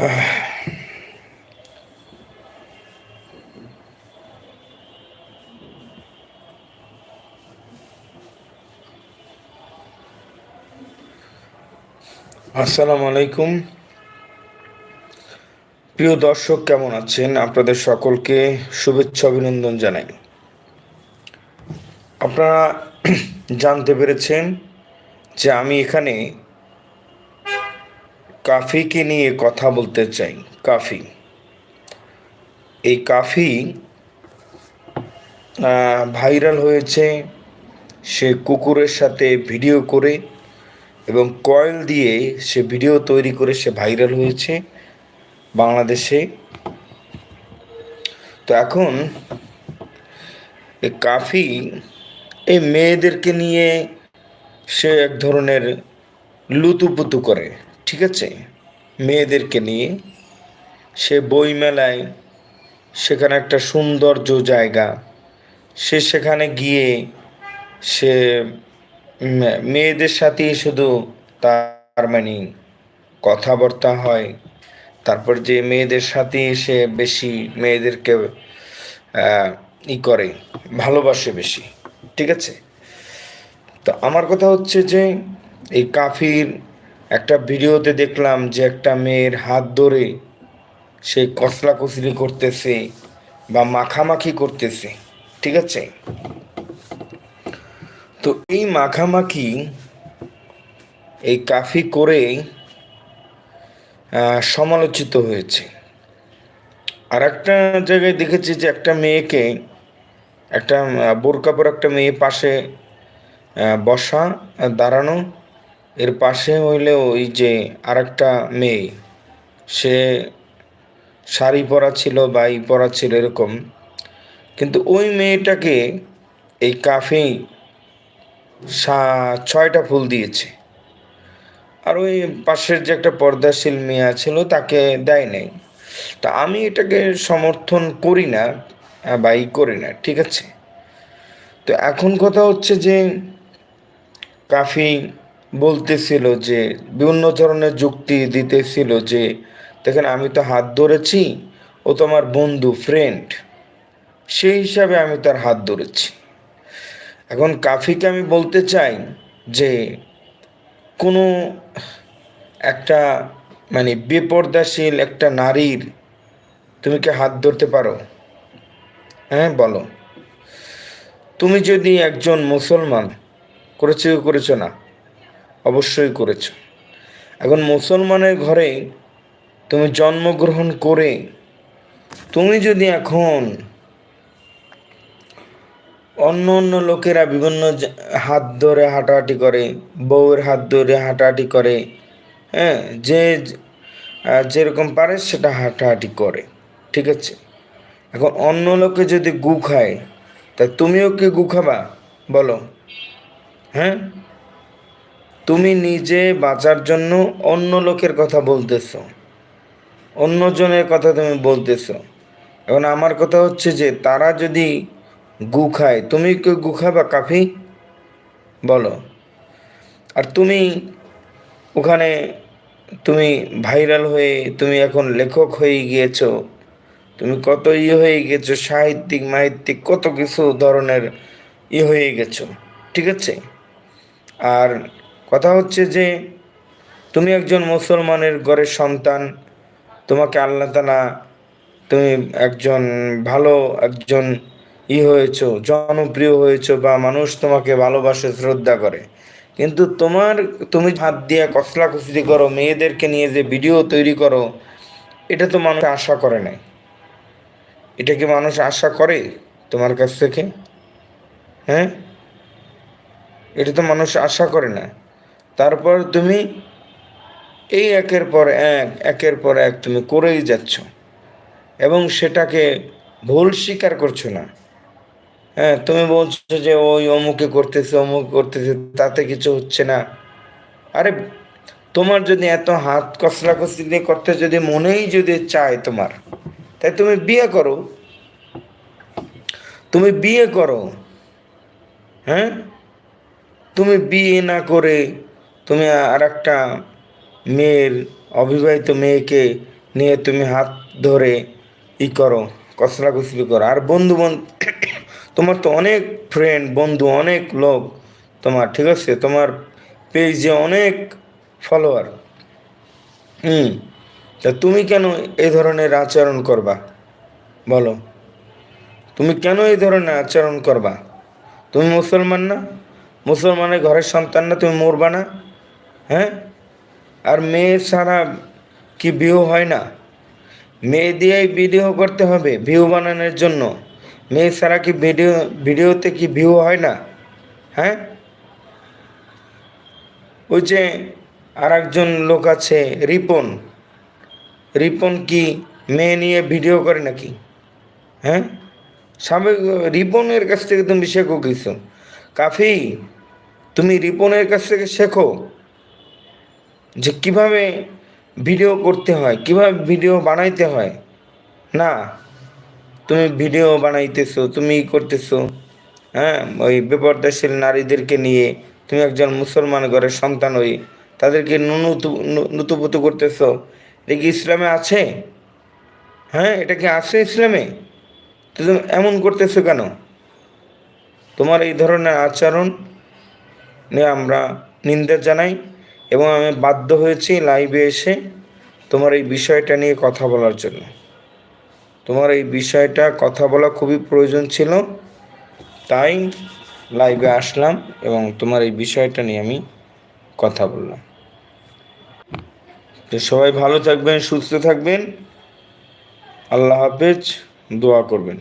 আসসালামু আলাইকুম। প্রিয় দর্শক, কেমন আছেন? আপনাদের সকলকে শুভেচ্ছা, অভিনন্দন জানাই। আপনারা জানতে পেরেছেন যে আমি এখানে কাফিকে নিয়ে কথা বলতে চাই, কাফি। এই কাফি ভাইরাল হয়েছে, সে কুকুরের সাথে ভিডিও করে এবং কয়েল দিয়ে সে ভিডিও তৈরি করে সে ভাইরাল হয়েছে বাংলাদেশে। তো এখন কাফি এই মেয়েদেরকে নিয়ে সে এক ধরনের লুতুপুতু করে। ঠিক আছে? মেয়েদেরকে নিয়ে সে বইমেলায়, সেখানে একটা সৌন্দর্য জায়গা, সে সেখানে গিয়ে সে মেয়েদের সাথেই শুধু তার মানে কথাবার্তা হয়। তারপর যে মেয়েদের সাথে সে বেশি মেয়েদেরকে ই করে, ভালোবাসে বেশি, ঠিক আছে? তো আমার কথা হচ্ছে যে এই কাফির একটা ভিডিওতে দেখলাম যে একটা মেয়ের হাত ধরে সে কসলা কসলি করতেছে বা মাখামাখি করতেছে, ঠিক আছে? তো এই মাখামাখি এই কাফি করে সমালোচিত হয়েছে। আর একটা জায়গায় দেখেছি যে একটা মেয়েকে একটা বোরকা পর একটা মেয়ে পাশে বসা, দাঁড়ানো এর পাশে হইলে ওই যে আরেকটা মেয়ে, সে শাড়ি পরা ছিল বা ই পরা ছিল এরকম। কিন্তু ওই মেয়েটাকে এই কাফি ছয়টা ফুল দিয়েছে। আর ওই পাশের যে একটা পর্দাশীল মেয়ে ছিল তাকে দেয় নাই। তা আমি এটাকে সমর্থন করি না বা ই করি না, ঠিক আছে? তো এখন কথা হচ্ছে যে কাফি বলতেছিল যে, বিভিন্ন ধরনের যুক্তি দিতেছিল যে, দেখেন, আমি তো হাত ধরেছি, ও তো আমার বন্ধু ফ্রেন্ড সেই হিসাবে আমি তার হাত ধরেছি। এখন কাফিকে আমি বলতে চাই যে, কোনো একটা মানে বেপর্দাশীল একটা নারীর তুমি কি হাত ধরতে পারো? হ্যাঁ বলো। তুমি যদি একজন মুসলমান, করেছ করেছ না? অবশ্যই করেছ। এখন মুসলমানের ঘরে তুমি জন্মগ্রহণ করে তুমি যদি এখন অন্য অন্য লোকেরা বিভিন্ন হাত ধরে হাঁটাহাঁটি করে, বউয়ের হাত ধরে হাঁটাহাঁটি করে হ্যাঁ যে যেরকম পারে সেটা হাঁটাহাঁটি করে, ঠিক আছে? এখন অন্য লোকে যদি গু খায়, তা তুমিও কি গু খাবা? বলো। হ্যাঁ? তুমি নিজে বাঁচার জন্য অন্য লোকের কথা বলতেছ। অন্যজনের কথা তুমি বলতেছ। এখন আমার কথা হচ্ছে যে, তারা যদি গু খায়, তুমি কেউ গু খাবা কাফি? বলো। আর তুমি ওখানে, তুমি ভাইরাল হয়ে তুমি এখন লেখক হয়ে গিয়েছো। তুমি কত ইয়ে হয়ে গেছো সাহিত্যিক, মাহিত্যিক, কত কিছু ধরনের ইয়ে হয়ে গেছো। ঠিক আছে? আর কথা হচ্ছে যে, তুমি একজন মুসলমানের ঘরের সন্তান, তোমাকে আল্লাহ তালা তুমি একজন ভালো, একজন ই হয়েছো, জনপ্রিয় হয়েছো বা মানুষ তোমাকে ভালোবাসে, শ্রদ্ধা করে। কিন্তু তোমার, তুমি হাত দিয়ে কসলা কসলি করো, মেয়েদেরকে নিয়ে যে ভিডিও তৈরি করো, এটা তো মানুষ আশা করে নাই। এটা কি মানুষ আশা করে তোমার কাছ থেকে? হ্যাঁ? এটা তো মানুষ আশা করে না। তারপর তুমি এই একের পর এক, একের পর এক তুমি করেই যাচ্ছ। এবং সেটাকে ভুল স্বীকার করছ না। হ্যাঁ তুমি বলছো যে, ওই অমুকে করতেছে, অমুক করতেছে, তাতে কিছু হচ্ছে না। আরে, তোমার যদি এত হাত কসলা কসলি করতে যদি মনেই যদি চায় তোমার, তাই তুমি বিয়ে করো। তুমি বিয়ে করো। হ্যাঁ? তুমি বিয়ে না করে তুমি আর একটা মেয়ের অবিবাহিত মেয়েকে নিয়ে তুমি হাত ধরে ই করো, কচলাকুচলি করো। আর বন্ধু তোমার তো অনেক ফ্রেন্ড বন্ধু, অনেক লোক তোমার, ঠিক আছে? তোমার পেজে অনেক ফলোয়ার হুম, তা তুমি কেন এই ধরনের আচরণ করবা? বলো। তুমি কেন এই ধরনের আচরণ করবা? তুমি মুসলমান না? মুসলমানের ঘরের সন্তান না, তুমি মরবা না? হ্যাঁ? আর মেয়ে ছাড়া কি ভিউ হয় না? মেয়ে দিয়েই ভিডিও করতে হবে ভিউ বানানোর জন্য। মেয়ে ছাড়া কি ভিডিও, ভিডিওতে কি ভিউ হয় না? হ্যাঁ? ওই যে আর একজন লোক আছে, রিপন। রিপন কি মেয়ে নিয়ে ভিডিও করে নাকি? হ্যাঁ? স্বাভাবিক রিপনের কাছ থেকে তুমি শেখো কিছু। কাফি, তুমি রিপনের কাছ থেকে শেখো। যে কীভাবে ভিডিও করতে হয়, কীভাবে ভিডিও বানাইতে হয়। না, তুমি ভিডিও বানাইতেছো, তুমি করতেছো হ্যাঁ? ওই বেপর্দাশীল নারীদেরকে নিয়ে তুমি একজন মুসলমান ঘরের সন্তান হই তাদেরকে নুতু নুতুপুতু করতেছো। এটা কি ইসলামে আছে? হ্যাঁ এটা কি আছে ইসলামে? তো তুমি এমন করতেছো কেন? তোমার এই ধরনের আচরণ নিয়ে আমরা নিন্দা জানাই। এবং আমি বাধ্য হয়েছি লাইভে এসে তোমার এই বিষয়টা নিয়ে কথা বলার জন্য। তোমার এই বিষয়টা কথা বলা খুবই প্রয়োজন ছিল। তাই লাইভে আসলাম এবং তোমার এই বিষয়টা নিয়ে আমি কথা বললাম। তো সবাই ভালো থাকবেন, সুস্থ থাকবেন। আল্লাহ হাফেজ, দোয়া করবেন।